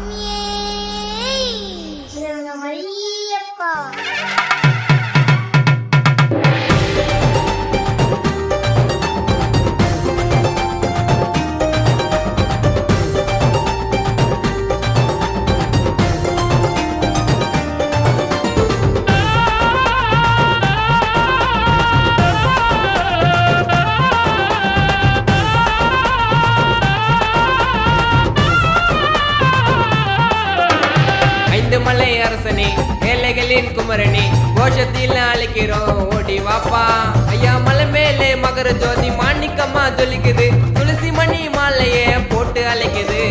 আমি ஏழைகளின் கோஷத்தில் அழைக்கிறோம். ஓடி வாப்பா. ஐயா மலை மேலே மகர ஜோதி மாணிக்கம்மா ஜொலிக்குது. துளசி மணி மாலையே போட்டு அழைக்குது.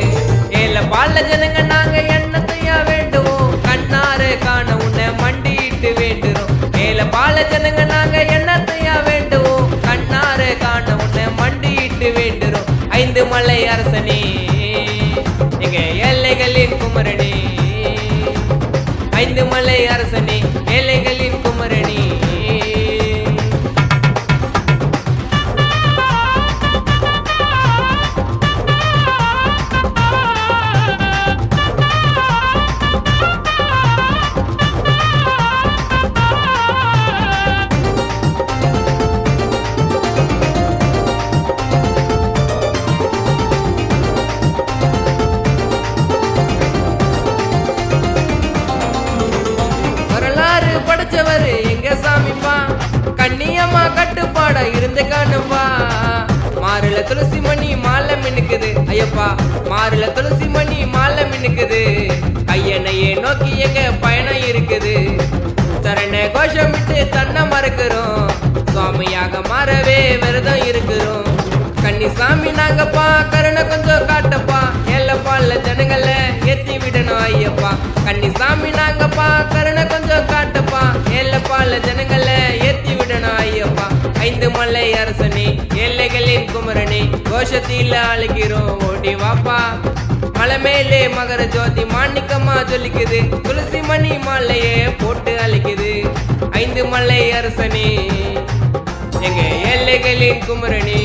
ஏல பால ஜனங்க நாங்க என்னத்தையா வேண்டுவோம்? கண்ணாறு காண உன்னை மண்டிட்டு வேண்டுறோம். ஏல பால ஜனங்க நாங்க என்னத்தையா வேண்டுவோம்? கண்ணாறு காண உன்னை மண்டிட்டு வேண்டுறோம். ஐந்து மலை அரசனே எங்க எல்லைகளின் குமரணி மாறுல துளசி மணி மாலை மினுக்குது. ஐயப்பா மாறுல துளசி மணி மாலை மினுக்குது. ஐயனையே நோக்கி எங்க பயணம் இருக்குது. சரண கோஷமிட்டு தன்னை மறக்கிறோம். சுவாமியாக மாறவே விரதம் இருக்கிறோம். கன்னி சாமி நாங்கப்பா கருணை கொஞ்சம் காட்டப்பா. ஏலப்பால ஜனங்களை ஏத்தி விடணும் ஐயப்பா. கன்னி சாமி நாங்கப்பா கருணை கொஞ்சம் காட்டப்பா. ஏலப்பால ஜனங்களை ஏத்தி விடணும் ஐயப்பா. ஐந்து மலை அரசனே குமரனே கோஷத்தில் அழைக்கிறோம் ஓடி வாப்பா. மலை மேலே மகர ஜோதி மாணிக்கமா ஜொலிக்குது துளசி மணி மாலையே போட்டு அழைக்குது. ஐந்து மலை அரசனே எங்க ஏழைகளின் குமரனே.